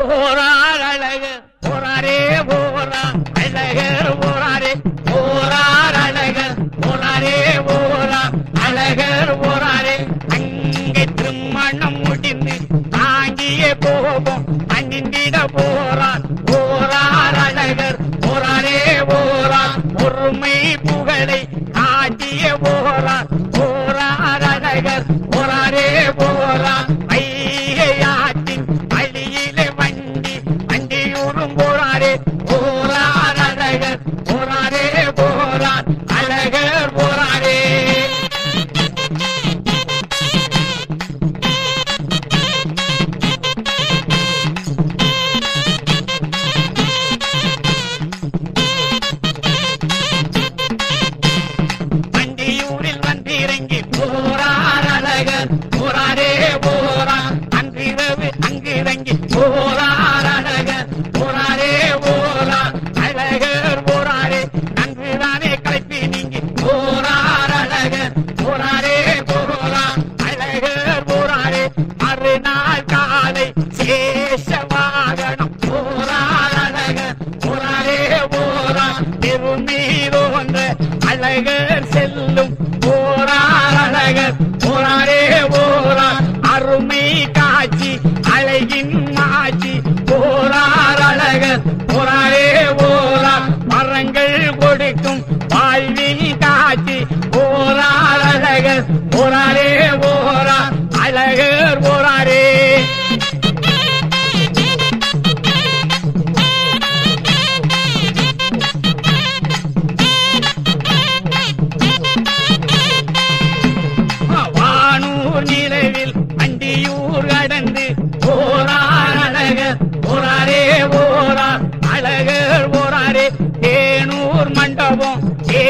போரார் அழகர் போராரே போரா அழகர் போராரே போரார் அழகர் போராரே போரா அழகர் போராரே அங்கே திருமணம் முடிந்து தாங்கியே போவோம் அணிந்திட போறார் போரார் அழகர் போராரே போரா. ஒருமை புகழை காட்டிய போறார் போரார் அழகர் போராரே போரா. போராரே போரார் அழகர் போராரே போரார் அழகர் போராரே வண்டியூரில் வந்திறங்கி போரார் ஒரு நாள் காலை சேஷ வாகனம் போரார் அழகர் போரா திருநீரோன்ற அழகர் செல்லும். போரார் அழகர் போராரே போரா அருமை காட்சி அழகின் மாட்சி. போரார் அழகர் போராரே போரா மரங்கள் கொடுக்கும் வாழ்வில் காட்சி. போரார் அழகர் போரா நிலவில் அண்டியூர் கடந்து போரார் அழகர் போராரே ஓரார் அழகர் போராரே தேனூர் மண்டபம். ஏ